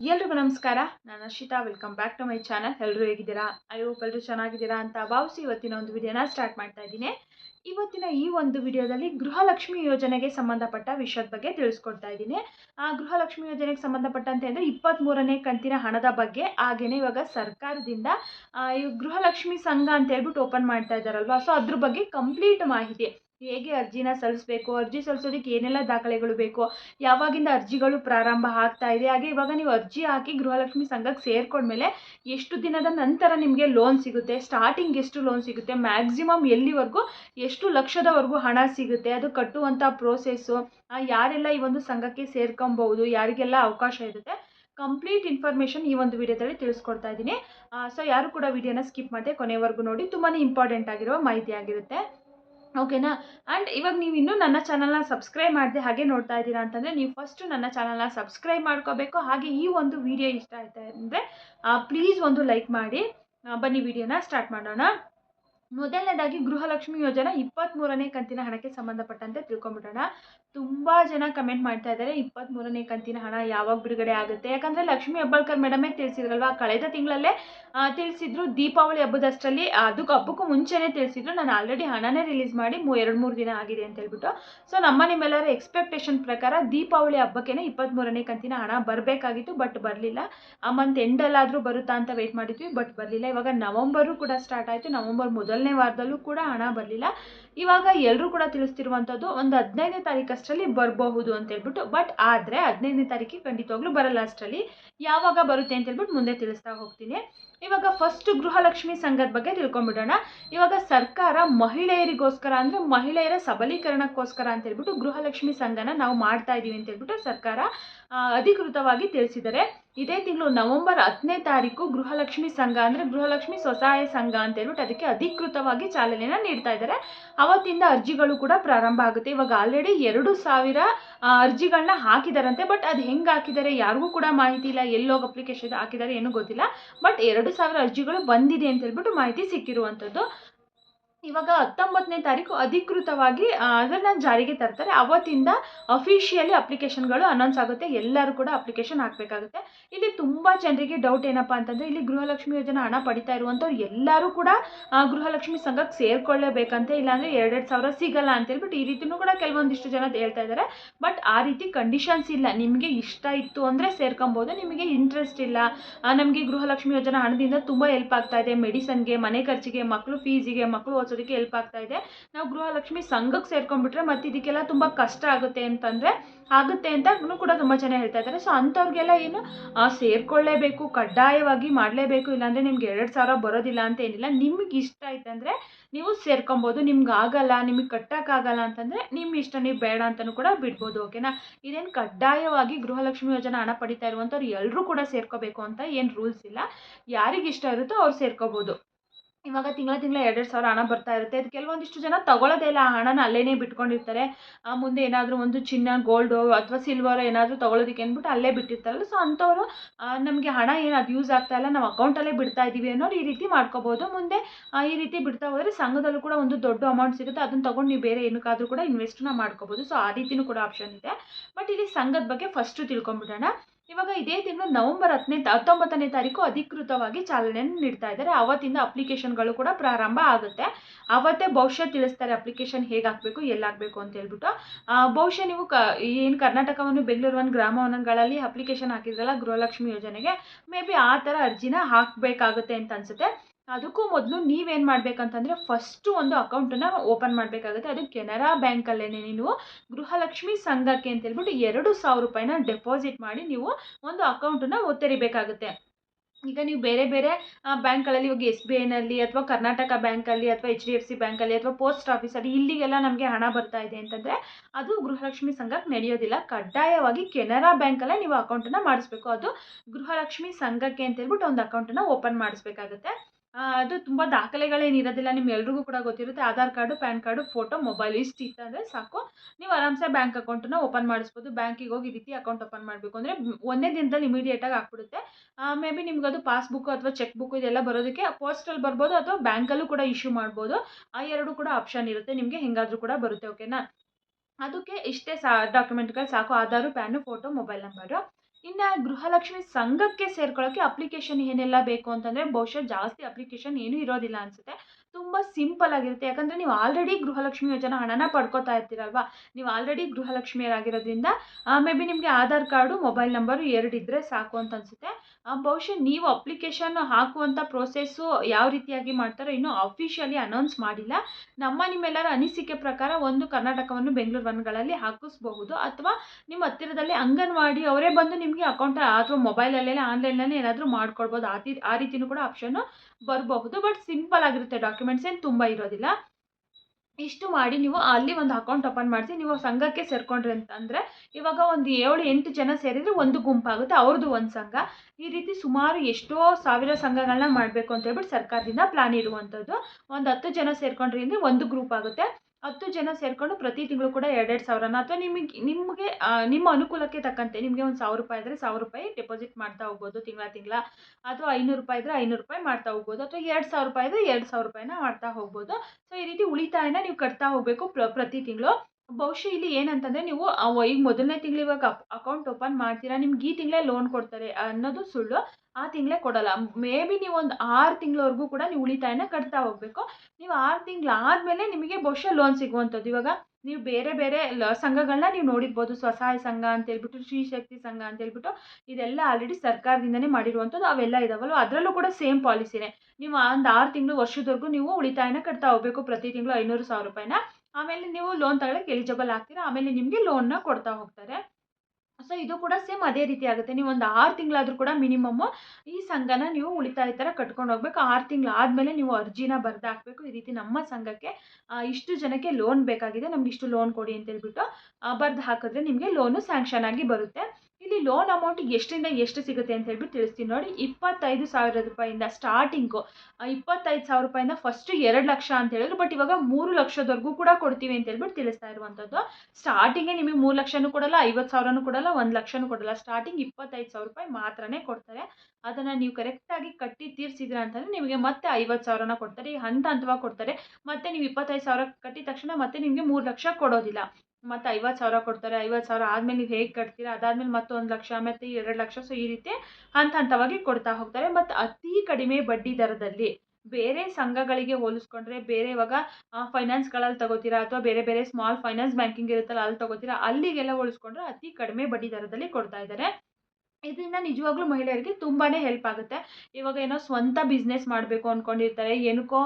ಎಲ್ರಿಗೂ ನಮಸ್ಕಾರ. ನಾನು Arshita welcome back to my channel ಎಲ್ಲರೂ ಹೇಗಿದ್ದೀರಾ? ಐ ಹೋಪ್ ಎಲ್ಲರೂ ಚೆನ್ನಾಗಿದ್ದೀರಾ ಅಂತ ಭಾವಿಸಿ ಇವತ್ತಿನ ಒಂದು ವಿಡಿಯೋನ ಸ್ಟಾರ್ಟ್ ಮಾಡ್ತಾ ಇದ್ದೀನಿ. ಇವತ್ತಿನ ಈ ಒಂದು ವಿಡಿಯೋದಲ್ಲಿ ಗೃಹಲಕ್ಷ್ಮಿ ಯೋಜನೆಗೆ ಸಂಬಂಧಪಟ್ಟ ವಿಷಯದ ಬಗ್ಗೆ ತಿಳಿಸ್ಕೊಡ್ತಾ ಇದ್ದೀನಿ. ಆ ಗೃಹಲಕ್ಷ್ಮಿ ಯೋಜನೆಗೆ ಸಂಬಂಧಪಟ್ಟಂತೆ ಅಂದರೆ ಇಪ್ಪತ್ತ್ಮೂರನೇ ಕಂತಿನ ಹಣದ ಬಗ್ಗೆ. ಹಾಗೆಯೇ ಇವಾಗ ಸರ್ಕಾರದಿಂದ ಈ ಗೃಹಲಕ್ಷ್ಮಿ ಸಂಘ ಅಂತ ಹೇಳ್ಬಿಟ್ಟು ಓಪನ್ ಮಾಡ್ತಾ ಇದ್ದಾರಲ್ವ? ಸೊ ಅದ್ರ ಬಗ್ಗೆ ಕಂಪ್ಲೀಟ್ ಮಾಹಿತಿ. ಹೇಗೆ ಅರ್ಜಿನ ಸಲ್ಲಿಸಬೇಕು? ಅರ್ಜಿ ಸಲ್ಲಿಸೋದಕ್ಕೆ ಏನೆಲ್ಲ ದಾಖಲೆಗಳು ಬೇಕು? ಯಾವಾಗಿಂದ ಅರ್ಜಿಗಳು ಪ್ರಾರಂಭ ಆಗ್ತಾ ಇದೆ? ಹಾಗೆ ಇವಾಗ ನೀವು ಅರ್ಜಿ ಹಾಕಿ ಗೃಹಲಕ್ಷ್ಮಿ ಸಂಘಕ್ಕೆ ಸೇರ್ಕೊಂಡ್ಮೇಲೆ ಎಷ್ಟು ದಿನದ ನಂತರ ನಿಮಗೆ ಲೋನ್ ಸಿಗುತ್ತೆ? ಸ್ಟಾರ್ಟಿಂಗ್ ಎಷ್ಟು ಲೋನ್ ಸಿಗುತ್ತೆ? ಮ್ಯಾಕ್ಸಿಮಮ್ ಎಲ್ಲಿವರೆಗೂ ಎಷ್ಟು ಲಕ್ಷದವರೆಗೂ ಹಣ ಸಿಗುತ್ತೆ? ಅದು ಕಟ್ಟುವಂಥ ಪ್ರೋಸೆಸ್ಸು ಯಾರೆಲ್ಲ ಈ ಒಂದು ಸಂಘಕ್ಕೆ ಸೇರ್ಕೊಬಹುದು ಯಾರಿಗೆಲ್ಲ ಅವಕಾಶ ಇರುತ್ತೆ? ಕಂಪ್ಲೀಟ್ ಇನ್ಫಾರ್ಮೇಷನ್ ಈ ಒಂದು ವಿಡಿಯೋದಲ್ಲಿ ತಿಳಿಸ್ಕೊಡ್ತಾ ಇದ್ದೀನಿ. ಸೊ ಯಾರು ಕೂಡ ವಿಡಿಯೋನ ಸ್ಕಿಪ್ ಮಾಡದೆ ಕೊನೆವರೆಗೂ ನೋಡಿ. ತುಂಬಾ ಇಂಪಾರ್ಟೆಂಟ್ ಆಗಿರುವ ಮಾಹಿತಿ ಆಗಿರುತ್ತೆ. ಓಕೆನಾ ಆ್ಯಂಡ್ ಇವಾಗ ನೀವು ಇನ್ನೂ ನನ್ನ ಚಾನಲ್ನ ಸಬ್ಸ್ಕ್ರೈಬ್ ಮಾಡಿದೆ ಹಾಗೆ ನೋಡ್ತಾ ಇದ್ದೀರಾ ಅಂತಂದರೆ ನೀವು ಫಸ್ಟು ನನ್ನ ಚಾನಲ್ನ ಸಬ್ಸ್ಕ್ರೈಬ್ ಮಾಡ್ಕೋಬೇಕು. ಹಾಗೆ ಈ ಒಂದು ವಿಡಿಯೋ ಇಷ್ಟ ಆಯ್ತಾ ಅಂದರೆ ಪ್ಲೀಸ್ ಒಂದು ಲೈಕ್ ಮಾಡಿ ಬನ್ನಿ ವಿಡಿಯೋನ ಸ್ಟಾರ್ಟ್ ಮಾಡೋಣ. ಮೊದಲನೇದಾಗಿ ಗೃಹಲಕ್ಷ್ಮಿ ಯೋಜನೆ ಇಪ್ಪತ್ತ್ಮೂರನೇ ಕಂತಿನ ಹಣಕ್ಕೆ ಸಂಬಂಧಪಟ್ಟಂತೆ ತಿಳ್ಕೊಂಬಿಡೋಣ. ತುಂಬ ಜನ ಕಮೆಂಟ್ ಮಾಡ್ತಾ ಇದ್ದಾರೆ ಇಪ್ಪತ್ತ್ಮೂರನೇ ಕಂತಿನ ಹಣ ಯಾವಾಗ ಬಿಡುಗಡೆ ಆಗುತ್ತೆ? ಯಾಕಂದರೆ ಲಕ್ಷ್ಮಿ ಹೆಬ್ಬಾಳ್ಕರ್ ಮೇಡಮೇ ತಿಳಿಸಿದ್ರಲ್ವಾ, ಕಳೆದ ತಿಂಗಳಲ್ಲೇ ತಿಳಿಸಿದ್ರು ದೀಪಾವಳಿ ಹಬ್ಬದಷ್ಟರಲ್ಲಿ ಅದಕ್ಕೆ ಹಬ್ಬಕ್ಕೂ ಮುಂಚೆನೇ ತಿಳಿಸಿದ್ರು, ನಾನು ಆಲ್ರೆಡಿ ಹಣನೇ ರಿಲೀಸ್ ಮಾಡಿ ಮೂ ಎರಡು ಮೂರು ದಿನ ಆಗಿದೆ ಅಂತ ಹೇಳ್ಬಿಟ್ಟು. ಸೊ ನಮ್ಮ ನಿಮ್ಮೆಲ್ಲರ ಎಕ್ಸ್ಪೆಕ್ಟೇಷನ್ ಪ್ರಕಾರ ದೀಪಾವಳಿ ಹಬ್ಬಕ್ಕೇನೆ ಇಪ್ಪತ್ತ್ಮೂರನೇ ಕಂತಿನ ಹಣ ಬರಬೇಕಾಗಿತ್ತು ಬಟ್ ಬರಲಿಲ್ಲ. ಆ ಮಂತ್ ಎಂಡಲ್ಲಾದರೂ ಬರುತ್ತಾ ಅಂತ ವೆಯ್ಟ್ ಮಾಡಿದ್ವಿ ಬಟ್ ಬರಲಿಲ್ಲ. ಇವಾಗ ನವಂಬರು ಕೂಡ ಸ್ಟಾರ್ಟ್ ಆಯಿತು, ನವಂಬರ್ ಮೊದಲನೇ ವಾರದಲ್ಲೂ ಕೂಡ ಹಣ ಬರಲಿಲ್ಲ. ಇವಾಗ ಎಲ್ಲರೂ ಕೂಡ ತಿಳಿಸ್ತಿರುವಂಥದ್ದು ಒಂದು ಹದಿನೈದನೇ ತಾರೀಕಷ್ಟರಲ್ಲಿ ಬರಬಹುದು ಅಂತ ಹೇಳ್ಬಿಟ್ಟು ಬಟ್ ಆದರೆ ಹದಿನೈದನೇ ತಾರೀಕಿಗೆ ಖಂಡಿತವಾಗ್ಲೂ ಬರಲ್ಲ ಅಷ್ಟರಲ್ಲಿ. ಯಾವಾಗ ಬರುತ್ತೆ ಅಂತ ಹೇಳ್ಬಿಟ್ಟು ಮುಂದೆ ತಿಳಿಸ್ತಾ ಹೋಗ್ತೀನಿ. ಇವಾಗ ಫಸ್ಟ್ ಗೃಹಲಕ್ಷ್ಮಿ ಸಂಘದ ಬಗ್ಗೆ ತಿಳ್ಕೊಂಬಿಡೋಣ ಇವಾಗ ಸರ್ಕಾರ ಮಹಿಳೆಯರಿಗೋಸ್ಕರ ಅಂದರೆ ಮಹಿಳೆಯರ ಸಬಲೀಕರಣಕ್ಕೋಸ್ಕರ ಅಂತ ಹೇಳ್ಬಿಟ್ಟು ಗೃಹಲಕ್ಷ್ಮಿ ಸಂಘನ ನಾವು ಮಾಡ್ತಾ ಇದ್ದೀವಿ ಅಂತ ಹೇಳ್ಬಿಟ್ಟು ಸರ್ಕಾರ ಅಧಿಕೃತವಾಗಿ ತಿಳಿಸಿದ್ದಾರೆ. ಇದೇ ತಿಂಗಳು ನವೆಂಬರ್ ಹತ್ತನೇ ತಾರೀಕು ಗೃಹಲಕ್ಷ್ಮಿ ಸಂಘ ಅಂದರೆ ಗೃಹಲಕ್ಷ್ಮಿ ಸ್ವಸಹಾಯ ಸಂಘ ಅಂತ ಹೇಳ್ಬಿಟ್ಟು ಅದಕ್ಕೆ ಅಧಿಕೃತವಾಗಿ ಚಾಲನೆನ ನೀಡ್ತಾ ಇದ್ದಾರೆ. ಅವತ್ತಿಂದ ಅರ್ಜಿಗಳು ಕೂಡ ಪ್ರಾರಂಭ ಆಗುತ್ತೆ. ಇವಾಗ ಆಲ್ರೆಡಿ ಎರಡು ಸಾವಿರ ಅರ್ಜಿಗಳನ್ನ ಹಾಕಿದಾರಂತೆ. ಬಟ್ ಅದು ಹೆಂಗೆ ಹಾಕಿದ್ದಾರೆ? ಯಾರಿಗೂ ಕೂಡ ಮಾಹಿತಿ ಇಲ್ಲ. ಎಲ್ಲೋಗಿ ಅಪ್ಲಿಕೇಶನ್ ಹಾಕಿದ್ದಾರೆ ಏನೂ ಗೊತ್ತಿಲ್ಲ. ಬಟ್ ಎರಡು ಸಾವಿರ ಅರ್ಜಿಗಳು ಬಂದಿದೆ ಅಂತ ಹೇಳ್ಬಿಟ್ಟು ಮಾಹಿತಿ ಸಿಕ್ಕಿರುವಂಥದ್ದು. ಇವಾಗ ಹತ್ತೊಂಬತ್ತನೇ ತಾರೀಕು ಅಧಿಕೃತವಾಗಿ ಅದನ್ನು ಜಾರಿಗೆ ತರ್ತಾರೆ. ಅವತ್ತಿಂದ ಅಫಿಷಿಯಲಿ ಅಪ್ಲಿಕೇಶನ್ಗಳು ಅನೌನ್ಸ್ ಆಗುತ್ತೆ. ಎಲ್ಲರೂ ಕೂಡ ಅಪ್ಲಿಕೇಶನ್ ಹಾಕಬೇಕಾಗುತ್ತೆ. ಇಲ್ಲಿ ತುಂಬ ಜನರಿಗೆ ಡೌಟ್ ಏನಪ್ಪ ಅಂತಂದರೆ, ಇಲ್ಲಿ ಗೃಹಲಕ್ಷ್ಮಿ ಯೋಜನೆ ಹಣ ಪಡಿತಾ ಇರುವಂಥವ್ರು ಎಲ್ಲರೂ ಕೂಡ ಗೃಹಲಕ್ಷ್ಮಿ ಸಂಘಕ್ಕೆ ಸೇರ್ಕೊಳ್ಳೇಬೇಕಂತೆ, ಇಲ್ಲಾಂದರೆ ಎರಡೆರಡು ಸಾವಿರ ಸಿಗಲ್ಲ ಅಂತ ಹೇಳ್ಬಿಟ್ಟು ಈ ರೀತಿನೂ ಕೂಡ ಕೆಲವೊಂದಿಷ್ಟು ಜನ ಹೇಳ್ತಾ ಇದ್ದಾರೆ. ಬಟ್ ಆ ರೀತಿ ಕಂಡೀಷನ್ಸ್ ಇಲ್ಲ. ನಿಮಗೆ ಇಷ್ಟ ಇತ್ತು ಅಂದರೆ ಸೇರ್ಕೊಬೋದು. ನಿಮಗೆ ಇಂಟ್ರೆಸ್ಟ್ ಇಲ್ಲ. ನಮಗೆ ಗೃಹಲಕ್ಷ್ಮಿ ಯೋಜನೆ ಹಣದಿಂದ ತುಂಬ ಹೆಲ್ಪ್ ಆಗ್ತಾ ಇದೆ. ಮೆಡಿಸನ್ಗೆ ಮನೆ ಖರ್ಚಿಗೆ ಮಕ್ಕಳು ಫೀಸಿಗೆ ಮಕ್ಕಳು ಓದಿಸೋದಕ್ಕೆ ಹೆಲ್ಪ್ ಆಗ್ತಾ ಇದೆ. ನಾವು ಗೃಹಲಕ್ಷ್ಮಿ ಸಂಘಕ್ಕೆ ಸೇರ್ಕೊಂಡ್ಬಿಟ್ರೆ ಮತ್ತೆ ಇದಕ್ಕೆಲ್ಲ ತುಂಬ ಕಷ್ಟ ಆಗುತ್ತೆ ಅಂತಂದರೆ ಆಗುತ್ತೆ ಅಂತ ಕೂಡ ತುಂಬ ಜನ ಹೇಳ್ತಾ ಇದ್ದಾರೆ ಸೊ ಅಂಥವ್ರಿಗೆಲ್ಲ ಏನು ಸೇರ್ಕೊಳ್ಳೇಬೇಕು, ಕಡ್ಡಾಯವಾಗಿ ಮಾಡಲೇಬೇಕು, ಇಲ್ಲಾಂದರೆ ನಿಮ್ಗೆ ಎರಡು ಸಾವಿರ ಬರೋದಿಲ್ಲ ಅಂತ ಏನಿಲ್ಲ. ನಿಮ್ಗೆ ಇಷ್ಟ ಆಯ್ತಂದರೆ ನೀವು ಸೇರ್ಕೊಬೋದು. ನಿಮ್ಗೆ ಆಗಲ್ಲ, ನಿಮಗೆ ಕಟ್ಟೋಕ್ಕಾಗಲ್ಲ ಅಂತಂದರೆ ನಿಮ್ಮ ಇಷ್ಟ, ನೀವು ಬೇಡ ಅಂತಲೂ ಕೂಡ ಬಿಡ್ಬೋದು ಓಕೆನಾ ಇದೇನು ಕಡ್ಡಾಯವಾಗಿ ಗೃಹಲಕ್ಷ್ಮಿ ಯೋಜನೆ ಹಣ ಪಡಿತಾ ಇರುವಂಥವ್ರು ಎಲ್ಲರೂ ಕೂಡ ಸೇರ್ಕೋಬೇಕು ಅಂತ ಏನು ರೂಲ್ಸ್ ಇಲ್ಲ. ಯಾರಿಗೆ ಇಷ್ಟ ಇರುತ್ತೋ ಅವ್ರು ಸೇರ್ಕೋಬೋದು. ಇವಾಗ ತಿಂಗಳ ತಿಂಗಳ ಎರಡೆರಡು ಸಾವಿರ ಹಣ ಬರ್ತಾ ಇರುತ್ತೆ. ಅದು ಕೆಲವೊಂದಿಷ್ಟು ಜನ ತಗೊಳ್ಳೋದೇ ಇಲ್ಲ. ಆ ಹಣನ ಅಲ್ಲೇ ಬಿಟ್ಕೊಂಡಿರ್ತಾರೆ. ಆ, ಮುಂದೆ ಏನಾದರೂ ಒಂದು ಚಿನ್ನ ಗೋಲ್ಡು ಅಥವಾ ಸಿಲ್ವರ್ ಏನಾದರೂ ತಗೊಳ್ಳೋದಕ್ಕೆ ಅಂದ್ಬಿಟ್ಟು ಅಲ್ಲೇ ಬಿಟ್ಟಿರ್ತಾರಲ್ಲ. ಸೊ ಅಂಥವರು ನಮಗೆ ಹಣ ಏನು ಅದು ಯೂಸ್ ಆಗ್ತಾ ಇಲ್ಲ. ನಾವು ಅಕೌಂಟಲ್ಲೇ ಬಿಡ್ತಾ ಇದ್ದೀವಿ ಅನ್ನೋರು ಈ ರೀತಿ ಮಾಡ್ಕೋಬೋದು. ಮುಂದೆ ಈ ರೀತಿ ಬಿಡ್ತಾ ಹೋದರೆ ಸಂಘದಲ್ಲೂ ಕೂಡ ಒಂದು ದೊಡ್ಡ ಅಮೌಂಟ್ ಸಿಗುತ್ತೆ. ಅದನ್ನು ತೊಗೊಂಡು ನೀವು ಬೇರೆ ಏನಕ್ಕಾದರೂ ಕೂಡ ಇನ್ವೆಸ್ಟ್ನ ಮಾಡ್ಕೋಬೋದು. ಸೊ ಆ ರೀತಿನೂ ಕೂಡ ಆಪ್ಷನ್ ಇದೆ. ಬಟ್ ಇಲ್ಲಿ ಸಂಘದ ಬಗ್ಗೆ ಫಸ್ಟು ತಿಳ್ಕೊಂಬಿಡೋಣ ಇವಾಗ ಇದೇ ತಿಂಗಳು ನವೆಂಬರ್ ಹತ್ತನೇ ಹತ್ತೊಂಬತ್ತನೇ ತಾರೀಕು ಅಧಿಕೃತವಾಗಿ ಚಾಲನೆಯನ್ನು ನೀಡ್ತಾ ಇದ್ದಾರೆ. ಅವತ್ತಿಂದ ಅಪ್ಲಿಕೇಶನ್ಗಳು ಕೂಡ ಪ್ರಾರಂಭ ಆಗುತ್ತೆ. ಅವತ್ತೇ ಬಹುಶಃ ತಿಳಿಸ್ತಾರೆ ಅಪ್ಲಿಕೇಶನ್ ಹೇಗೆ ಹಾಕಬೇಕು, ಎಲ್ಲಿ ಹಾಕಬೇಕು ಅಂತ ಹೇಳ್ಬಿಟ್ಟು. ಬಹುಶಃ ನೀವು ಕ, ಏನು ಕರ್ನಾಟಕವನ್ನು, ಬೆಂಗಳೂರು ಒಂದು ಗ್ರಾಮವನಗಳಲ್ಲಿ ಅಪ್ಲಿಕೇಶನ್ ಹಾಕಿದ್ರಲ್ಲ ಗೃಹಲಕ್ಷ್ಮಿ ಯೋಜನೆಗೆ, ಮೇ ಬಿ ಆ ಥರ ಅರ್ಜಿನ ಹಾಕಬೇಕಾಗುತ್ತೆ ಅಂತ ಅನಿಸುತ್ತೆ. ಅದಕ್ಕೂ ಮೊದಲು ನೀವೇನು ಮಾಡಬೇಕಂತಂದರೆ ಫಸ್ಟು ಒಂದು ಅಕೌಂಟನ್ನು ಓಪನ್ ಮಾಡಬೇಕಾಗುತ್ತೆ. ಅದು ಕೆನರಾ ಬ್ಯಾಂಕಲ್ಲೇ ನೀವು ಗೃಹಲಕ್ಷ್ಮಿ ಸಂಘಕ್ಕೆ ಅಂತ ಹೇಳ್ಬಿಟ್ಟು ಎರಡು ಸಾವಿರ ರೂಪಾಯಿನ ಡೆಪಾಸಿಟ್ ಮಾಡಿ ನೀವು ಒಂದು ಅಕೌಂಟನ್ನು ಒತ್ತರಿಬೇಕಾಗುತ್ತೆ. ಈಗ ನೀವು ಬೇರೆ ಬೇರೆ ಬ್ಯಾಂಕ್ಗಳಲ್ಲಿ ಇವಾಗ ಎಸ್ ಬಿ ಐನಲ್ಲಿ ಅಥವಾ ಕರ್ನಾಟಕ ಬ್ಯಾಂಕಲ್ಲಿ ಅಥವಾ ಎಚ್ ಡಿ ಎಫ್ ಸಿ ಬ್ಯಾಂಕಲ್ಲಿ ಅಥವಾ ಪೋಸ್ಟ್ ಆಫೀಸಲ್ಲಿ ಇಲ್ಲಿಗೆಲ್ಲ ನಮಗೆ ಹಣ ಬರ್ತಾ ಇದೆ ಅಂತಂದರೆ ಅದು ಗೃಹಲಕ್ಷ್ಮಿ ಸಂಘಕ್ಕೆ ನಡೆಯೋದಿಲ್ಲ. ಕಡ್ಡಾಯವಾಗಿ ಕೆನರಾ ಬ್ಯಾಂಕಲ್ಲೇ ನೀವು ಅಕೌಂಟನ್ನು ಮಾಡಿಸ್ಬೇಕು. ಅದು ಗೃಹಲಕ್ಷ್ಮಿ ಸಂಘಕ್ಕೆ ಅಂತೇಳ್ಬಿಟ್ಟು ಒಂದು ಅಕೌಂಟನ್ನು ಓಪನ್ ಮಾಡಿಸ್ಬೇಕಾಗುತ್ತೆ. ಅದು ತುಂಬ ದಾಖಲೆಗಳೇನಿರೋದಿಲ್ಲ ನಿಮ್ಮ ಎಲ್ರಿಗೂ ಕೂಡ ಗೊತ್ತಿರುತ್ತೆ. Aadhaar card, pan card, photo, mobile ಇಷ್ಟು ಇತ್ತಂದರೆ ಸಾಕು. ನೀವು ಆರಾಮ್ಸೆ ಬ್ಯಾಂಕ್ ಅಕೌಂಟನ್ನು ಓಪನ್ ಮಾಡಿಸ್ಬೋದು. ಬ್ಯಾಂಕಿಗೆ ಹೋಗಿ ರೀತಿ ಅಕೌಂಟ್ ಓಪನ್ ಮಾಡಬೇಕು ಅಂದರೆ ಒಂದೇ ದಿನದಲ್ಲಿ ಇಮಿಡಿಯೇಟಾಗಿ ಹಾಕ್ಬಿಡುತ್ತೆ ಮೇ ಬಿ ನಿಮ್ಗೆ ಅದು ಪಾಸ್ಬುಕ್ ಅಥವಾ ಚೆಕ್ ಬುಕ್ ಇದೆಲ್ಲ ಬರೋದಕ್ಕೆ ಪೋಸ್ಟಲ್ಲಿ ಬರ್ಬೋದು ಅಥವಾ ಬ್ಯಾಂಕಲ್ಲೂ ಕೂಡ ಇಶ್ಯೂ ಮಾಡ್ಬೋದು. ಆ ಎರಡು ಕೂಡ ಆಪ್ಷನ್ ಇರುತ್ತೆ. ನಿಮಗೆ ಹೆಂಗಾದರೂ ಕೂಡ ಬರುತ್ತೆ, ಓಕೆನಾ? ಅದಕ್ಕೆ ಇಷ್ಟೇ ಸಾ, ಡಾಕ್ಯುಮೆಂಟ್ಗಳು ಸಾಕು. Aadhaar, pan, photo, mobile number. ಇನ್ನು ಗೃಹಲಕ್ಷ್ಮಿ ಸಂಘಕ್ಕೆ ಸೇರ್ಕೊಳ್ಳೋಕ್ಕೆ ಅಪ್ಲಿಕೇಶನ್ ಏನೆಲ್ಲ ಬೇಕು ಅಂತಂದರೆ ಬಹುಶಃ ಜಾಸ್ತಿ ಅಪ್ಲಿಕೇಶನ್ ಏನೂ ಇರೋದಿಲ್ಲ ಅನಿಸುತ್ತೆ. ತುಂಬ ಸಿಂಪಲ್ ಆಗಿರುತ್ತೆ. ಯಾಕಂದರೆ ನೀವು ಆಲ್ರೆಡಿ ಗೃಹಲಕ್ಷ್ಮಿ ಯೋಜನೆ ಹಣನ ಪಡ್ಕೋತಾ ಇರ್ತೀರಲ್ವಾ? ನೀವು ಆಲ್ರೆಡಿ ಗೃಹಲಕ್ಷ್ಮಿಯರಾಗಿರೋದ್ರಿಂದ ಮೇ ಬಿ ನಿಮಗೆ ಆಧಾರ್ ಕಾರ್ಡು, ಮೊಬೈಲ್ ನಂಬರು ಎರಡು ಇದ್ರೆ ಸಾಕು ಅಂತ ಅನಿಸುತ್ತೆ. ಬಹುಶಃ ನೀವು ಅಪ್ಲಿಕೇಶನ್ ಹಾಕುವಂಥ ಪ್ರೋಸೆಸ್ಸು ಯಾವ ರೀತಿಯಾಗಿ ಮಾಡ್ತಾರೋ ಇನ್ನೂ ಅಫಿಷಿಯಲಿ ಅನೌನ್ಸ್ ಮಾಡಿಲ್ಲ. ನಮ್ಮ ನಿಮ್ಮೆಲ್ಲರ ಅನಿಸಿಕೆ ಪ್ರಕಾರ ಒಂದು ಕರ್ನಾಟಕವನ್ನು ಬೆಂಗಳೂರು ಒನ್ಗಳಲ್ಲಿ ಹಾಕಿಸ್ಬಹುದು. ಅಥವಾ ನಿಮ್ಮ ಹತ್ತಿರದಲ್ಲಿ ಅಂಗನವಾಡಿ ಅವರೇ ಬಂದು ನಿಮಗೆ ಅಕೌಂಟ್ ಅಥವಾ ಮೊಬೈಲಲ್ಲೆಲ್ಲ ಆನ್ಲೈನಲ್ಲಿ ಏನಾದರೂ ಮಾಡ್ಕೊಳ್ಬೋದು. ಆ ರೀತಿ, ಆ ರೀತಿಯೂ ಕೂಡ ಆಪ್ಷನ್ನು ಬರಬಹುದು ಬಟ್ ಸಿಂಪಲ್ ಆಗಿರುತ್ತೆ ಡಾಕ್ಯುಮೆಂಟ್ಸ್ ಏನು ತುಂಬ ಇರೋದಿಲ್ಲ. ಇಷ್ಟು ಮಾಡಿ ನೀವು ಅಲ್ಲಿ ಒಂದು ಅಕೌಂಟ್ ಓಪನ್ ಮಾಡಿಸಿ, ನೀವು ಸಂಘಕ್ಕೆ ಸೇರ್ಕೊಂಡ್ರಿ ಅಂತಂದರೆ, ಇವಾಗ ಒಂದು ಏಳು, ಎಂಟು ಜನ ಸೇರಿದರೆ ಒಂದು ಗುಂಪಾಗುತ್ತೆ ಅವ್ರದ್ದು ಒಂದು ಸಂಘ. ಈ ರೀತಿ ಸುಮಾರು ಎಷ್ಟೋ ಸಾವಿರ ಸಂಘಗಳನ್ನ ಮಾಡಬೇಕು ಅಂತ ಹೇಳ್ಬಿಟ್ಟು ಸರ್ಕಾರದಿಂದ ಪ್ಲಾನ್ ಇರುವಂಥದ್ದು. ಒಂದು ಹತ್ತು ಜನ ಸೇರ್ಕೊಂಡ್ರಿ ಅಂದರೆ ಒಂದು ಗ್ರೂಪ್ ಆಗುತ್ತೆ. ಹತ್ತು ಜನ ಸೇರಿಕೊಂಡು ಪ್ರತಿ ತಿಂಗಳು ಕೂಡ ಎರಡೆರಡು ಸಾವಿರನ ಅಥವಾ ನಿಮಗೆ ನಿಮಗೆ ನಿಮ್ಮ ಅನುಕೂಲಕ್ಕೆ ತಕ್ಕಂತೆ ನಿಮಗೆ ಒಂದು ಸಾವಿರ ರೂಪಾಯಿ ಇದ್ದರೆ ಸಾವಿರ ರೂಪಾಯಿ ಡೆಪಾಸಿಟ್ ಮಾಡ್ತಾ ಹೋಗ್ಬೋದು ತಿಂಗಳ ತಿಂಗಳ. ಅಥವಾ ಐನೂರು ರೂಪಾಯಿ ಇದ್ದರೆ ಐನೂರು ರೂಪಾಯಿ ಮಾಡ್ತಾ ಹೋಗ್ಬೋದು. ಅಥವಾ ಎರಡು ಸಾವಿರ ರೂಪಾಯಿ ಇದ್ದರೆ ಎರಡು ಸಾವಿರ ರೂಪಾಯಿನ ಮಾಡ್ತಾ ಹೋಗ್ಬೋದು. ಸೊ ಈ ರೀತಿ ಉಳಿತಾಯನ ನೀವು ಕಟ್ತಾ ಹೋಗಬೇಕು ಪ್ರತಿ ತಿಂಗಳು. ಬಹುಶಃ ಇಲ್ಲಿ ಏನಂತಂದರೆ ನೀವು ಈಗ ಮೊದಲನೇ ತಿಂಗಳು ಇವಾಗ ಅಕೌಂಟ್ ಓಪನ್ ಮಾಡ್ತೀರಾ, ನಿಮ್ಗೆ ಈ ತಿಂಗಳೇ ಲೋನ್ ಕೊಡ್ತಾರೆ ಅನ್ನೋದು ಸುಳ್ಳು. ಆ ತಿಂಗಳೇ ಕೊಡಲ್ಲ. ಮೇ ಬಿ ನೀವು ಒಂದು ಆರು ತಿಂಗಳವರೆಗೂ ಕೂಡ ನೀವು ಉಳಿತಾಯನ ಕಟ್ತಾ ಹೋಗಬೇಕು. ನೀವು ಆರು ತಿಂಗಳು ಆದಮೇಲೆ ನಿಮಗೆ ಬಹುಶಃ ಲೋನ್ ಸಿಗುವಂಥದ್ದು. ಇವಾಗ ನೀವು ಬೇರೆ ಬೇರೆ ಲ ಸಂಘಗಳನ್ನ ನೀವು ನೋಡಿರ್ಬೋದು. ಸ್ವಸಹಾಯ ಸಂಘ ಅಂತ ಹೇಳ್ಬಿಟ್ಟು ಶ್ರೀ ಶಕ್ತಿ ಸಂಘ ಅಂತ ಹೇಳ್ಬಿಟ್ಟು ಇದೆಲ್ಲ ಆಲ್ರೆಡಿ ಸರ್ಕಾರದಿಂದನೇ ಮಾಡಿರುವಂಥದ್ದು. ಅವೆಲ್ಲ ಇದಾವಲ್ಲ ಅದರಲ್ಲೂ ಕೂಡ ಸೇಮ್ ಪಾಲಿಸಿನೇ ನೀವು ಒಂದು ಆರು ತಿಂಗಳು ವರ್ಷದವರೆಗೂ ನೀವು ಉಳಿತಾಯನ ಕಟ್ತಾ ಹೋಗಬೇಕು ಪ್ರತಿ ತಿಂಗಳು ಐನೂರು ಸಾವಿರ ರೂಪಾಯಿನ. ಆಮೇಲೆ ನೀವು ಲೋನ್ ತಗೊಳ್ಳಕ್ಕೆ ಎಲಿಜಿಬಲ್ ಆಗ್ತೀರಾ. ಆಮೇಲೆ ನಿಮಗೆ ಲೋನ್ನ ಕೊಡ್ತಾ ಹೋಗ್ತಾರೆ. ಸೊ ಇದು ಕೂಡ ಸೇಮ್ ಅದೇ ರೀತಿ ಆಗುತ್ತೆ. ನೀವು ಒಂದು ಆರು ತಿಂಗಳಾದರೂ ಕೂಡ ಮಿನಿಮಮ್ಮು ಈ ಸಂಘನ ನೀವು ಉಳಿತಾಯ ಥರ ಕಟ್ಕೊಂಡು ಹೋಗ್ಬೇಕು. ಆರು ತಿಂಗಳು ಆದಮೇಲೆ ನೀವು ಅರ್ಜಿನ ಬರೆದು ಹಾಕಬೇಕು ಈ ರೀತಿ ನಮ್ಮ ಸಂಘಕ್ಕೆ ಇಷ್ಟು ಜನಕ್ಕೆ ಲೋನ್ ಬೇಕಾಗಿದೆ. ನಮ್ಗೆ ಇಷ್ಟು ಲೋನ್ ಕೊಡಿ ಅಂತ ಹೇಳ್ಬಿಟ್ಟು ಬರೆದು ಹಾಕಿದ್ರೆ ನಿಮಗೆ ಲೋನು ಸ್ಯಾಂಕ್ಷನ್ ಆಗಿ ಬರುತ್ತೆ. ಇಲ್ಲಿ ಲೋನ್ ಅಮೌಂಟ್ ಎಷ್ಟರಿಂದ ಎಷ್ಟು ಸಿಗುತ್ತೆ ಅಂತ ಹೇಳ್ಬಿಟ್ಟು ತಿಳಿಸ್ತೀನಿ ನೋಡಿ. ಇಪ್ಪತ್ತೈದು ಸಾವಿರ ರೂಪಾಯಿಂದ ಸ್ಟಾರ್ಟಿಂಗು ಇಪ್ಪತ್ತೈದು ಸಾವಿರ ರೂಪಾಯಿಂದ ಫಸ್ಟ್ ಎರಡು ಲಕ್ಷ ಅಂತ ಹೇಳಿದ್ರು. ಬಟ್ ಇವಾಗ ಮೂರು ಲಕ್ಷದವರೆಗೂ ಕೂಡ ಕೊಡ್ತೀವಿ ಅಂತ ಹೇಳ್ಬಿಟ್ಟು ತಿಳಿಸ್ತಾ ಇರುವಂಥದ್ದು. ಸ್ಟಾರ್ಟಿಂಗೇ ನಿಮಗೆ ಮೂರು ಲಕ್ಷನೂ ಕೊಡಲ್ಲ, ಐವತ್ತು ಸಾವಿರನೂ ಕೊಡಲ್ಲ, ಒಂದು ಲಕ್ಷನೂ ಕೊಡಲ್ಲ. ಸ್ಟಾರ್ಟಿಂಗ್ ಇಪ್ಪತ್ತೈದು ಸಾವಿರ ರೂಪಾಯಿ ಮಾತ್ರನೇ ಕೊಡ್ತಾರೆ. ಅದನ್ನು ನೀವು ಕರೆಕ್ಟಾಗಿ ಕಟ್ಟಿ ತೀರಿಸಿದ್ರ ಅಂತಂದರೆ ನಿಮಗೆ ಮತ್ತೆ ಐವತ್ತು ಸಾವಿರನ ಕೊಡ್ತಾರೆ. ಈ ಹಂತ ಹಂತವಾಗಿ ಕೊಡ್ತಾರೆ. ಮತ್ತೆ ನೀವು ಇಪ್ಪತ್ತೈದು ಸಾವಿರ ಕಟ್ಟಿದ ತಕ್ಷಣ ಮತ್ತೆ ನಿಮಗೆ ಮೂರು ಲಕ್ಷ ಕೊಡೋದಿಲ್ಲ. ಮತ್ತು ಐವತ್ತು ಸಾವಿರ ಕೊಡ್ತಾರೆ, ಐವತ್ತು ಸಾವಿರ ಆದಮೇಲೆ ನೀವು ಹೇಗೆ ಕಟ್ತೀರಾ? ಅದಾದಮೇಲೆ ಒಂದು ಲಕ್ಷ, ಮತ್ತು ಎರಡು ಲಕ್ಷ, ಸೊ ಈ ರೀತಿ ಹಂತ ಹಂತವಾಗಿ ಕೊಡ್ತಾ ಹೋಗ್ತಾರೆ. ಮತ್ತು ಅತಿ ಕಡಿಮೆ ಬಡ್ಡಿ ದರದಲ್ಲಿ ಬೇರೆ ಸಂಘಗಳಿಗೆ ಹೋಲಿಸ್ಕೊಂಡ್ರೆ ಬೇರೆ ಇವಾಗ ಫೈನಾನ್ಸ್ಗಳಲ್ಲಿ ತಗೋತೀರಾ ಅಥವಾ ಬೇರೆ ಬೇರೆ ಸ್ಮಾಲ್ ಫೈನಾನ್ಸ್ ಬ್ಯಾಂಕಿಂಗ್ ಇರುತ್ತಲ್ಲ ಅಲ್ಲಿ ತಗೋತೀರಾ? ಅಲ್ಲಿಗೆಲ್ಲ ಹೋಲಿಸ್ಕೊಂಡ್ರೆ ಅತಿ ಕಡಿಮೆ ಬಡ್ಡಿ ದರದಲ್ಲಿ ಕೊಡ್ತಾ ಇದ್ದಾರೆ. ಇದರಿಂದ ನಿಜವಾಗ್ಲೂ ಮಹಿಳೆಯರಿಗೆ ತುಂಬಾ ಹೆಲ್ಪ್ ಆಗುತ್ತೆ. ಇವಾಗ ಏನೋ ಸ್ವಂತ ಬಿಸ್ನೆಸ್ ಮಾಡಬೇಕು ಅಂದ್ಕೊಂಡಿರ್ತಾರೆ ಏನಕ್ಕೋ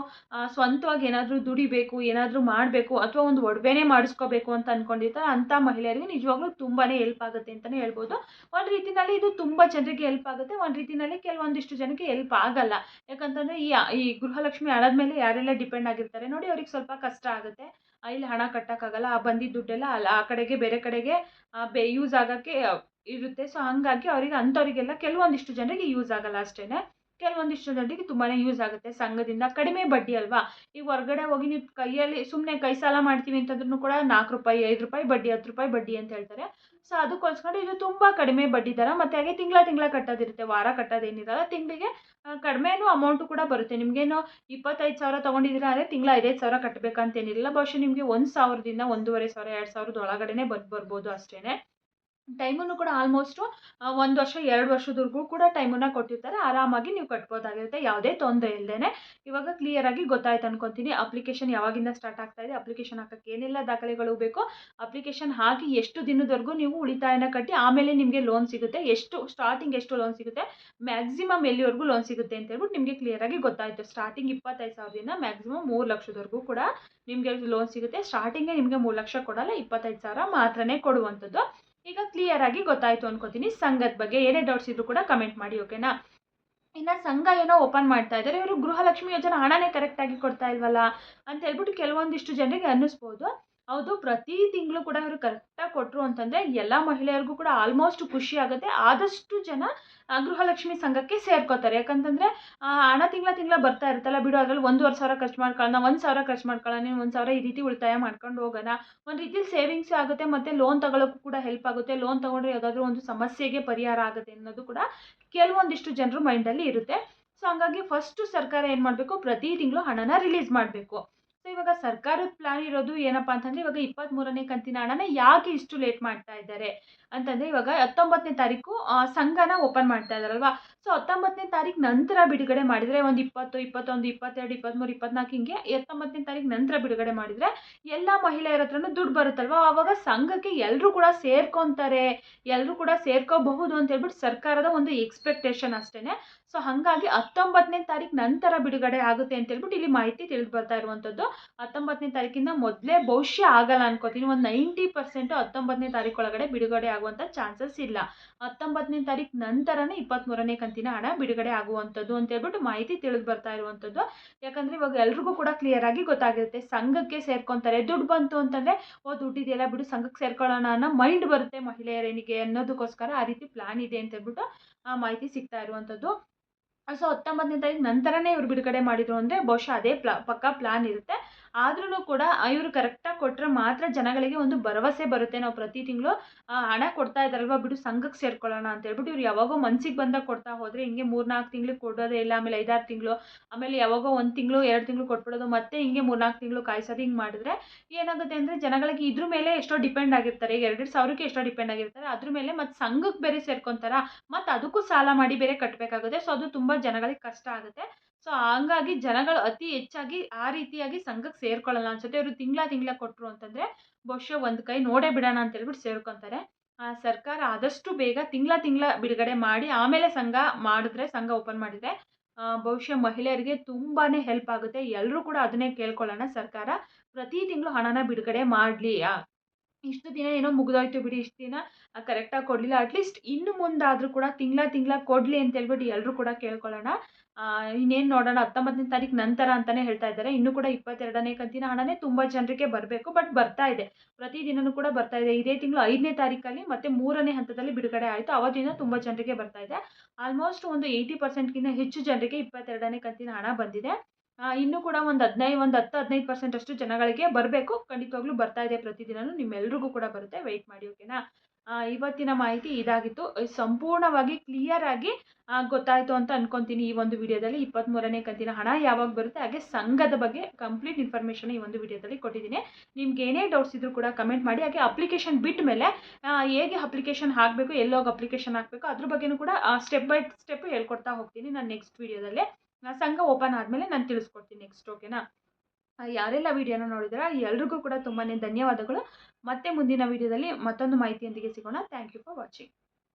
ಸ್ವಂತವಾಗಿ ಏನಾದರೂ ದುಡಿಬೇಕು, ಏನಾದರೂ ಮಾಡಬೇಕು, ಅಥವಾ ಒಂದು ಒಡವೆನೇ ಮಾಡಿಸ್ಕೋಬೇಕು ಅಂತ ಅಂದ್ಕೊಂಡಿರ್ತಾರೆ ಅಂಥ ಮಹಿಳೆಯರಿಗೆ ನಿಜವಾಗ್ಲೂ ತುಂಬಾ ಹೆಲ್ಪ್ ಆಗುತ್ತೆ ಅಂತಲೇ ಹೇಳ್ಬೋದು. ಒಂದು ರೀತಿಯಲ್ಲಿ ಇದು ತುಂಬ ಜನರಿಗೆ ಹೆಲ್ಪ್ ಆಗುತ್ತೆ, ಒಂದು ರೀತಿಯಲ್ಲಿ ಕೆಲವೊಂದಿಷ್ಟು ಜನಕ್ಕೆ ಹೆಲ್ಪ್ ಆಗಲ್ಲ. ಯಾಕಂತಂದರೆ ಈ ಈ ಗೃಹಲಕ್ಷ್ಮಿ ಮೇಲೆ ಯಾರೆಲ್ಲ ಡಿಪೆಂಡ್ ಆಗಿರ್ತಾರೆ, ನೋಡಿ ಅವ್ರಿಗೆ ಸ್ವಲ್ಪ ಕಷ್ಟ ಆಗುತ್ತೆ. ಇಲ್ಲಿ ಹಣ ಕಟ್ಟೋಕ್ಕಾಗಲ್ಲ, ಆ ಬಂದಿದ್ದ ದುಡ್ಡೆಲ್ಲ ಅಲ್ಲಿ ಆ ಕಡೆಗೆ ಬೇರೆ ಕಡೆಗೆ ಬೆ ಯೂಸ್ ಆಗೋಕ್ಕೆ ಇರುತ್ತೆ. ಸೊ ಹಾಗಾಗಿ ಅವರಿಗೆ ಅಂಥವರಿಗೆಲ್ಲ ಕೆಲವೊಂದಿಷ್ಟು ಜನರಿಗೆ ಯೂಸ್ ಆಗಲ್ಲ ಅಷ್ಟೇ ಕೆಲವೊಂದಿಷ್ಟು ಜನರಿಗೆ ತುಂಬಾ ಯೂಸ್ ಆಗುತ್ತೆ ಸಂಘದಿಂದ. ಕಡಿಮೆ ಬಡ್ಡಿ ಅಲ್ವಾ? ಈಗ ಹೊರಗಡೆ ಹೋಗಿ ನೀವು ಕೈಯಲ್ಲಿ ಸುಮ್ಮನೆ ಕೈ ಸಾಲ ಮಾಡ್ತೀವಿ ಅಂತಂದ್ರೂ ಕೂಡ ನಾಲ್ಕು ರೂಪಾಯಿ, ಐದು ರೂಪಾಯಿ, ಬಡ್ಡಿ, ಹತ್ತು ರೂಪಾಯಿ, ಬಡ್ಡಿ ಅಂತ ಹೇಳ್ತಾರೆ. ಸೊ ಅದಕ್ಕೋಸ್ಕರ ಇದು ತುಂಬ ಕಡಿಮೆ ಬಡ್ಡಿ ದರ ಮತ್ತು ಹಾಗೆ ತಿಂಗಳ ತಿಂಗಳ ಕಟ್ಟೋದಿರುತ್ತೆ. ವಾರ ಕಟ್ಟೋದೇನಿರಲ್ಲ, ತಿಂಗಳಿಗೆ ಕಡಿಮೆನೂ ಅಮೌಂಟು ಕೂಡ ಬರುತ್ತೆ. ನಿಮಗೇನು ಇಪ್ಪತ್ತೈದು ಸಾವಿರ ತೊಗೊಂಡಿದ್ದೀರಾ ಅಂದರೆ ತಿಂಗಳ ಐದೈದು ಸಾವಿರ ಕಟ್ಟಬೇಕಂತೇನಿಲ್ಲ. ಬಹುಶಃ ನಿಮಗೆ ಒಂದು ಸಾವಿರದಿಂದ ಒಂದೂವರೆ ಸಾವಿರ, ಎರಡು ಸಾವಿರದ ಒಳಗಡೆನೇ ಬಂದು, ಬರ್ಬೋದು ಅಷ್ಟೇ ಟೈಮನ್ನು ಕೂಡ ಆಲ್ಮೋಸ್ಟು ಒಂದು ವರ್ಷ, ಎರಡು ವರ್ಷದವರೆಗೂ ಕೂಡ ಟೈಮನ್ನು ಕೊಟ್ಟಿರ್ತಾರೆ. ಆರಾಮಾಗಿ ನೀವು ಕಟ್ಬೋದಾಗಿರುತ್ತೆ. ಯಾವುದೇ ತೊಂದರೆ ಇಲ್ಲದೇ ಇವಾಗ ಕ್ಲಿಯರಾಗಿ ಗೊತ್ತಾಯ್ತು ಅನ್ಕೊತೀನಿ. ಅಪ್ಲಿಕೇಶನ್ ಯಾವಾಗಿಂದ ಸ್ಟಾರ್ಟ್ ಆಗ್ತಾ ಇದೆ, ಅಪ್ಲಿಕೇಶನ್ ಹಾಕೋಕ್ಕೆ ಏನೆಲ್ಲ ದಾಖಲೆಗಳು ಬೇಕು, ಅಪ್ಲಿಕೇಶನ್ ಹಾಕಿ ಎಷ್ಟು ದಿನದವರೆಗೂ ನೀವು ಉಳಿತಾಯನ ಕಟ್ಟಿ, ಆಮೇಲೆ ನಿಮಗೆ ಲೋನ್ ಸಿಗುತ್ತೆ. ಎಷ್ಟು ಸ್ಟಾರ್ಟಿಂಗ್ ಎಷ್ಟು ಲೋನ್ ಸಿಗುತ್ತೆ ಮ್ಯಾಕ್ಸಿಮಮ್ ಎಲ್ಲಿವರೆಗೂ ಲೋನ್ ಸಿಗುತ್ತೆ ಅಂತ ಹೇಳ್ಬಿಟ್ಟು ನಿಮಗೆ ಕ್ಲಿಯರಾಗಿ ಗೊತ್ತಾಯಿತು. ಸ್ಟಾರ್ಟಿಂಗ್ ಇಪ್ಪತ್ತೈದು ಸಾವಿರದಿಂದ ಮ್ಯಾಕ್ಸಿಮಮ್ ಮೂರು ಲಕ್ಷದವರೆಗೂ ಕೂಡ ನಿಮಗೆ ಲೋನ್ ಸಿಗುತ್ತೆ. ಸ್ಟಾರ್ಟಿಂಗೇ ನಿಮಗೆ ಮೂರು ಲಕ್ಷ ಕೊಡಲ್ಲ, ಇಪ್ಪತ್ತೈದು ಸಾವಿರ ಮಾತ್ರನೇ ಕೊಡುವಂಥದ್ದು. ಈಗ ಕ್ಲಿಯರ್ ಆಗಿ ಗೊತ್ತಾಯಿತು ಅನ್ಕೋತೀನಿ. ಸಂಘದ ಬಗ್ಗೆ ಏನೇ ಡೌಟ್ಸ್ ಇದ್ರು ಕೂಡ ಕಮೆಂಟ್ ಮಾಡಿ ಓಕೆನಾ ಇನ್ನು ಸಂಘ ಏನೋ ಓಪನ್ ಮಾಡ್ತಾ ಇದ್ದಾರೆ ಇವರು ಗೃಹಲಕ್ಷ್ಮಿ ಯೋಜನೆ ಹಣನೇ ಕರೆಕ್ಟಾಗಿ ಕೊಡ್ತಾ ಇಲ್ವಲ್ಲ ಅಂತ ಹೇಳ್ಬಿಟ್ಟು ಕೆಲವೊಂದಿಷ್ಟು ಜನರಿಗೆ ಅನ್ನಿಸ್ಬೋದು. ಹೌದು, ಪ್ರತಿ ತಿಂಗಳು ಕೂಡ ಇವರು ಕರೆಕ್ಟಾಗಿ ಕೊಟ್ಟರು ಅಂತಂದರೆ ಎಲ್ಲ ಮಹಿಳೆಯರಿಗೂ ಕೂಡ ಆಲ್ಮೋಸ್ಟ್ ಖುಷಿ ಆಗುತ್ತೆ. ಆದಷ್ಟು ಜನ ಗೃಹಲಕ್ಷ್ಮಿ ಸಂಘಕ್ಕೆ ಸೇರ್ಕೋತಾರೆ. ಯಾಕಂತಂದರೆ ಹಣ ತಿಂಗಳ ತಿಂಗಳ ಬರ್ತಾ ಇರುತ್ತಲ್ಲ, ಬಿಡು, ಅದರಲ್ಲಿ ಒಂದೂವರೆ ಸಾವಿರ ಖರ್ಚು ಮಾಡ್ಕೊಳ್ಳೋಣ ಒಂದು ಸಾವಿರ ಖರ್ಚು ಮಾಡ್ಕೊಳ್ಳೋಣ ಒಂದು ಸಾವಿರ ಈ ರೀತಿ ಉಳಿತಾಯ ಮಾಡ್ಕೊಂಡು ಹೋಗೋಣ. ಒಂದು ರೀತಿಯಲ್ಲಿ ಸೇವಿಂಗ್ಸ್ ಆಗುತ್ತೆ, ಮತ್ತು ಲೋನ್ ತಗೊಳ್ಳೋಕ್ಕೂ ಕೂಡ ಹೆಲ್ಪ್ ಆಗುತ್ತೆ. ಲೋನ್ ತಗೊಂಡ್ರೆ ಯಾವುದಾದ್ರೂ ಒಂದು ಸಮಸ್ಯೆಗೆ ಪರಿಹಾರ ಆಗುತ್ತೆ ಅನ್ನೋದು ಕೂಡ ಕೆಲವೊಂದಿಷ್ಟು ಜನರು ಮೈಂಡಲ್ಲಿ ಇರುತ್ತೆ. ಸೊ ಹಂಗಾಗಿ ಫಸ್ಟು ಸರ್ಕಾರ ಏನು ಮಾಡಬೇಕು, ಪ್ರತಿ ತಿಂಗಳು ಹಣನ ರಿಲೀಸ್ ಮಾಡಬೇಕು. ಸೊ ಇವಾಗ ಸರ್ಕಾರದ ಪ್ಲಾನ್ ಇರೋದು ಏನಪ್ಪ ಅಂತಂದರೆ ಇವಾಗ ಇಪ್ಪತ್ತ್ಮೂರನೇ ಕಂತಿನ ಹಣನ ಯಾಕೆ ಇಷ್ಟು ಲೇಟ್ ಮಾಡ್ತಾ ಇದ್ದಾರೆ? ಅಂತಂದರೆ ಇವಾಗ ಹತ್ತೊಂಬತ್ತನೇ ತಾರೀಕು ಸಂಘನ ಓಪನ್ ಮಾಡ್ತಾ ಇದ್ದಾರಲ್ವಾ? ಸೊ ಹತ್ತೊಂಬತ್ತನೇ ತಾರೀಕು ನಂತರ ಬಿಡುಗಡೆ ಮಾಡಿದರೆ ಒಂದು ಇಪ್ಪತ್ತು, ಇಪ್ಪತ್ತೊಂದು, ಇಪ್ಪತ್ತೆರಡು ಇಪ್ಪತ್ತ್ಮೂರು ಇಪ್ಪತ್ನಾಲ್ಕು ಹಿಂಗೆ ಹತ್ತೊಂಬತ್ತನೇ ತಾರೀಕು ನಂತರ ಬಿಡುಗಡೆ ಮಾಡಿದರೆ ಎಲ್ಲ ಮಹಿಳೆಯರ ಹತ್ರನೂ ದುಡ್ಡು ಬರುತ್ತಲ್ವ? ಆವಾಗ ಸಂಘಕ್ಕೆ ಎಲ್ಲರೂ ಕೂಡ ಸೇರ್ಕೊತಾರೆ ಎಲ್ಲರೂ ಕೂಡ ಸೇರ್ಕೋಬಹುದು ಅಂತ ಹೇಳ್ಬಿಟ್ಟು ಸರ್ಕಾರದ ಒಂದು ಎಕ್ಸ್ಪೆಕ್ಟೇಷನ್ ಅಷ್ಟೇ ಸೊ ಹಾಗಾಗಿ ಹತ್ತೊಂಬತ್ತನೇ ತಾರೀಕು ನಂತರ ಬಿಡುಗಡೆ ಆಗುತ್ತೆ ಅಂತ ಹೇಳ್ಬಿಟ್ಟು ಇಲ್ಲಿ ಮಾಹಿತಿ ತಿಳಿದು ಬರ್ತಾ ಇರುವಂಥದ್ದು ಹತ್ತೊಂಬತ್ತನೇ ತಾರೀಕಿಂದ ಮೊದಲೇ ಬಹುಶಃ ಆಗಲ್ಲ ಅನ್ಕೋತೀನಿ. ಒಂದು ನೈಂಟಿ ಪರ್ಸೆಂಟ್ ಹತ್ತೊಂಬತ್ತನೇ ತಾರೀಕು ಒಳಗಡೆ ಬಿಡುಗಡೆ ಆಗುವಂಥ ಚಾನ್ಸಸ್ ಇಲ್ಲ. ಹತ್ತೊಂಬತ್ತನೇ ತಾರೀಕು ನಂತರನೇ ಇಪ್ಪತ್ತ್ಮೂರನೇ ಕಂತಿನ ಹಣ ಬಿಡುಗಡೆ ಆಗುವಂಥದ್ದು ಅಂತ ಹೇಳ್ಬಿಟ್ಟು ಮಾಹಿತಿ ತಿಳಿದು ಬರ್ತಾ ಇರುವಂಥದ್ದು ಯಾಕಂದರೆ ಇವಾಗ ಎಲ್ರಿಗೂ ಕೂಡ ಕ್ಲಿಯರ್ ಆಗಿ ಗೊತ್ತಾಗಿರುತ್ತೆ. ಸಂಘಕ್ಕೆ ಸೇರ್ಕೊತಾರೆ. ದುಡ್ಡು ಬಂತು ಅಂತಂದರೆ, ಓ, ದುಡ್ಡಿದೆಯಲ್ಲ ಬಿಡು, ಸಂಘಕ್ಕೆ ಸೇರ್ಕೊಳ್ಳೋಣ ಅನ್ನೋ ಮೈಂಡ್ ಬರುತ್ತೆ ಮಹಿಳೆಯರೇನಿಗೆ ಅನ್ನೋದಕ್ಕೋಸ್ಕರ ಆ ರೀತಿ ಪ್ಲಾನ್ ಇದೆ ಅಂತ ಹೇಳ್ಬಿಟ್ಟು ಆ ಮಾಹಿತಿ ಸಿಗ್ತಾ ಇರುವಂಥದ್ದು ಸೊ ಹತ್ತೊಂಬತ್ತನೇ ತಾರೀಕು ನಂತರನೇ ಇವ್ರು ಬಿಡುಗಡೆ ಮಾಡಿದ್ರು ಅಂದರೆ ಬಹುಶಃ ಅದೇ ಪ್ಲಾ ಪಕ್ಕಾ ಪ್ಲಾನ್ ಇರುತ್ತೆ. ಆದ್ರೂ ಕೂಡ ಇವರು ಕರೆಕ್ಟಾಗಿ ಕೊಟ್ಟರೆ ಮಾತ್ರ ಜನಗಳಿಗೆ ಒಂದು ಭರವಸೆ ಬರುತ್ತೆ. ನಾವು ಪ್ರತಿ ತಿಂಗಳು ಹಣ ಕೊಡ್ತಾ ಇದ್ದಾರಲ್ವ ಬಿಡು ಸಂಘಕ್ಕೆ ಸೇರ್ಕೊಳ್ಳೋಣ ಅಂತ ಹೇಳ್ಬಿಟ್ಟು ಇವ್ರು ಯಾವಾಗೋ ಮನ್ಸಿಗೆ ಬಂದಾಗ ಕೊಡ್ತಾ ಹೋದರೆ ಹಿಂಗೆ ಮೂರ್ನಾಲ್ಕು ತಿಂಗಳು ಕೊಡೋದೇ ಇಲ್ಲ, ಆಮೇಲೆ ಐದಾರು ತಿಂಗಳು, ಆಮೇಲೆ ಯಾವಾಗೋ ಒಂದು ತಿಂಗಳು, ಎರಡು ತಿಂಗಳು ಕೊಟ್ಬಿಡೋದು, ಮತ್ತೆ ಹಿಂಗೆ ಮೂರ್ನಾಲ್ಕು ತಿಂಗಳು ಕಾಯಿಸೋದು ಹಿಂಗೆ ಮಾಡಿದ್ರೆ ಏನಾಗುತ್ತೆ ಅಂದರೆ ಜನಗಳಿಗೆ ಇದ್ರ ಮೇಲೆ ಎಷ್ಟೋ ಡಿಪೆಂಡ್ ಆಗಿರ್ತಾರೆ. ಈಗ ಎರಡೆರಡು ಸಾವಿರಕ್ಕೆ ಎಷ್ಟೋ ಡಿಪೆಂಡ್ ಆಗಿರ್ತಾರೆ. ಅದ್ರ ಮೇಲೆ ಮತ್ತು ಸಂಘಕ್ಕೆ ಬೇರೆ ಸೇರ್ಕೊತಾರ, ಮತ್ತು ಅದಕ್ಕೂ ಸಾಲ ಮಾಡಿ ಬೇರೆ ಕಟ್ಟಬೇಕಾಗುತ್ತೆ ಸೊ ಅದು ತುಂಬ ಜನಗಳಿಗೆ ಕಷ್ಟ ಆಗುತ್ತೆ. ಸೊ ಹಂಗಾಗಿ ಜನಗಳು ಅತಿ ಹೆಚ್ಚಾಗಿ ಆ ರೀತಿಯಾಗಿ ಸಂಘಕ್ಕೆ ಸೇರ್ಕೊಳ್ಳಲ್ಲ ಅನ್ಸುತ್ತೆ. ಇವರು ತಿಂಗಳ ತಿಂಗಳ ಕೊಟ್ಟರು ಅಂತಂದರೆ ಬಹುಶಃ ಒಂದು ಕೈ ನೋಡೇ ಬಿಡೋಣ ಅಂತ ಹೇಳ್ಬಿಟ್ಟು ಸೇರ್ಕೊತಾರೆ. ಸರ್ಕಾರ ಆದಷ್ಟು ಬೇಗ ತಿಂಗಳ ತಿಂಗಳ ಬಿಡುಗಡೆ ಮಾಡಿ ಆಮೇಲೆ ಸಂಘ ಮಾಡಿದ್ರೆ ಸಂಘ ಓಪನ್ ಮಾಡಿದರೆ ಬಹುಶಃ ಮಹಿಳೆಯರಿಗೆ ತುಂಬಾ ಹೆಲ್ಪ್ ಆಗುತ್ತೆ. ಎಲ್ಲರೂ ಕೂಡ ಅದನ್ನೇ ಕೇಳ್ಕೊಳ್ಳೋಣ ಸರ್ಕಾರ. ಪ್ರತಿ ತಿಂಗಳು ಹಣನ ಬಿಡುಗಡೆ ಮಾಡಲಿ. ಇಷ್ಟು ದಿನ ಏನೋ ಮುಗಿದೋಯ್ತು ಬಿಡಿ, ಇಷ್ಟು ದಿನ ಕರೆಕ್ಟಾಗಿ ಕೊಡಲಿಲ್ಲ. ಅಟ್ಲೀಸ್ಟ್ ಇನ್ನು ಮುಂದಾದರೂ ಕೂಡ ತಿಂಗಳ ತಿಂಗಳ ಕೊಡಲಿ ಅಂತ ಹೇಳ್ಬಿಟ್ಟು ಎಲ್ಲರೂ ಕೂಡ ಕೇಳ್ಕೊಳ್ಳೋಣ. ಇನ್ನೇನು ನೋಡೋಣ, ಹತ್ತೊಂಬತ್ತನೇ ತಾರೀಕು ನಂತರ ಅಂತಲೇ ಹೇಳ್ತಾ ಇದ್ದಾರೆ. ಇನ್ನೂ ಕೂಡ ಇಪ್ಪತ್ತೆರಡನೇ ಕಂತಿನ ಹಣನೇ ತುಂಬ ಜನರಿಗೆ ಬರಬೇಕು, ಬಟ್ ಬರ್ತಾ ಇದೆ. ಪ್ರತಿದಿನವೂ ಕೂಡ ಬರ್ತಾ ಇದೆ. ಇದೇ ತಿಂಗಳು ಐದನೇ ತಾರೀಕಲ್ಲಿ ಮತ್ತೆ ಮೂರನೇ ಹಂತದಲ್ಲಿ ಬಿಡುಗಡೆ ಆಯಿತು. ಅವತ್ತಿಂದ ತುಂಬ ಜನರಿಗೆ ಬರ್ತಾ ಇದೆ. ಆಲ್ಮೋಸ್ಟ್ ಒಂದು ಏಯ್ಟಿ ಪರ್ಸೆಂಟ್ಗಿಂತ ಹೆಚ್ಚು ಜನರಿಗೆ ಇಪ್ಪತ್ತೆರಡನೇ ಕಂತಿನ ಹಣ ಬಂದಿದೆ. ಇನ್ನು ಕೂಡ ಒಂದು ಹದಿನೈದು ಒಂದು ಹತ್ತು, ಹದಿನೈದು ಪರ್ಸೆಂಟ್ ಅಷ್ಟು ಜನಗಳಿಗೆ ಬರಬೇಕು. ಖಂಡಿತವಾಗ್ಲೂ ಬರ್ತಾ ಇದೆ ಪ್ರತಿದಿನವೂ ನಿಮ್ಮೆಲ್ರಿಗೂ ಕೂಡ ಬರುತ್ತೆ. ವೆಯ್ಟ್ ಮಾಡಿ ಓಕೆನಾ ಇವತ್ತಿನ ಮಾಹಿತಿ ಇದಾಗಿತ್ತು. ಸಂಪೂರ್ಣವಾಗಿ ಕ್ಲಿಯರ್ ಆಗಿ ಗೊತ್ತಾಯಿತು ಅಂತ ಅನ್ಕೊತೀನಿ ಈ ಒಂದು ವಿಡಿಯೋದಲ್ಲಿ. ಇಪ್ಪತ್ತ್ಮೂರನೇ ಕಂತಿನ ಹಣ ಯಾವಾಗ ಬರುತ್ತೆ, ಹಾಗೆ ಸಂಘದ ಬಗ್ಗೆ ಕಂಪ್ಲೀಟ್ ಇನ್ಫಾರ್ಮೇಷನ್ ಈ ಒಂದು ವಿಡಿಯೋದಲ್ಲಿ ಕೊಟ್ಟಿದ್ದೀನಿ. ನಿಮ್ಗೆ ಏನೇ ಡೌಟ್ಸ್ ಇದ್ರೂ ಕೂಡ ಕಮೆಂಟ್ ಮಾಡಿ, ಹಾಗೆ ಅಪ್ಲಿಕೇಶನ್ ಬಿಟ್ಟ ಮೇಲೆ ಹೇಗೆ ಅಪ್ಲಿಕೇಶನ್ ಹಾಕಬೇಕು, ಎಲ್ಲೋಗಿ ಅಪ್ಲಿಕೇಶನ್ ಹಾಕಬೇಕು, ಅದ್ರ ಬಗ್ಗೆನೂ ಕೂಡ ಸ್ಟೆಪ್ ಬೈ ಸ್ಟೆಪ್ ಹೇಳ್ಕೊಡ್ತಾ ಹೋಗ್ತೀನಿ ನಾನು ನೆಕ್ಸ್ಟ್ ವಿಡಿಯೋದಲ್ಲಿ. ಸಂಘ ಓಪನ್ ಆದಮೇಲೆ ನಾನು ತಿಳಿಸ್ಕೊಡ್ತೀನಿ ನೆಕ್ಸ್ಟ್ ಓಕೆನಾ ಯಾರೆಲ್ಲ ವಿಡಿಯೋನ ನೋಡಿದಾರ ಎಲ್ರಿಗೂ ಕೂಡ ತುಂಬಾ ಧನ್ಯವಾದಗಳು. ಮತ್ತೆ ಮುಂದಿನ ವಿಡಿಯೋದಲ್ಲಿ ಮತ್ತೊಂದು ಮಾಹಿತಿಯೊಂದಿಗೆ ಸಿಗೋಣ. Thank you for watching